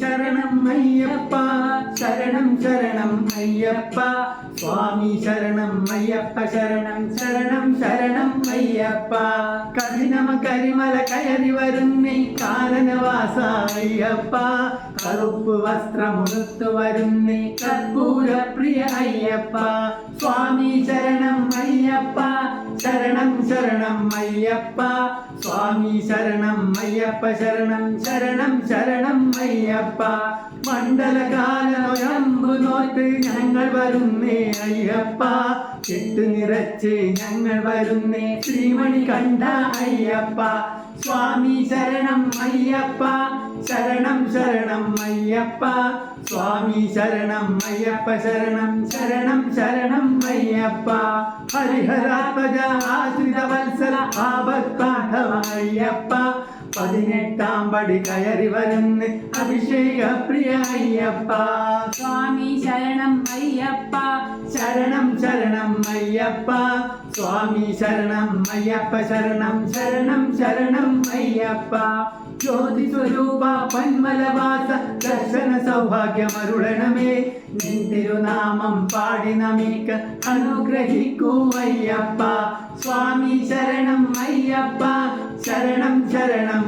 ശരണം അയ്യപ്പ ശരണം ശരണം അയ്യപ്പ. സ്വാമി ശരണം അയ്യപ്പ ശരണം ശരണം ശരണം അയ്യപ്പ. കഠിനമ കരിമല കയറി വരുന്നേ കാനനവാസ അയ്യപ്പ. കറുപ്പ് വസ്ത്രമുടുത്തു വരുന്നേ കർപ്പൂര പ്രിയ അയ്യപ്പ. സ്വാമി ശരണം ശരണം ശരണം അയ്യപ്പ സ്വാമി ശരണം അയ്യപ്പ ശരണം ശരണം ശരണം അയ്യപ്പ മണ്ഡലകാല നൊയമ്പു നോറ്റ് ഞങ്ങൾ വരുന്നേ അയ്യപ്പ. കെട്ട് നിറച്ച് ഞങ്ങൾ വരുന്നേ ശ്രീമണി കണ്ട അയ്യപ്പ. സ്വാമി ശരണം അയ്യപ്പ. ശരണം ശരണം അയ്യപ്പ. സ്വാമി ശരണം അയ്യപ്പ ശരണം ശരണം ശരണം അയ്യപ്പ. ഹരിഹരാത്മജ ആശ്രിത വത്സല ആപത്താഠവ അയ്യപ്പ. പതിനെട്ടാം പടി കയറി വരുന്ന അഭിഷേക പ്രിയ അയ്യപ്പ സ്വാമി ശരണം അയ്യപ്പ. ശരണം ശരണം അയ്യപ്പ. സ്വാമി ശരണം അയ്യപ്പ ശരണം ശരണം ശരണം അയ്യപ്പ. ജ്യോതി സ്വരൂപ പന്മലവാസ ദർശന സൗഭാഗ്യമരുളണമേ തിരുനാമം പാടി നമിക്ക അനുഗ്രഹിക്കൂ അയ്യപ്പ. സ്വാമി ശരണം അയ്യപ്പ. ശരണം ശരണം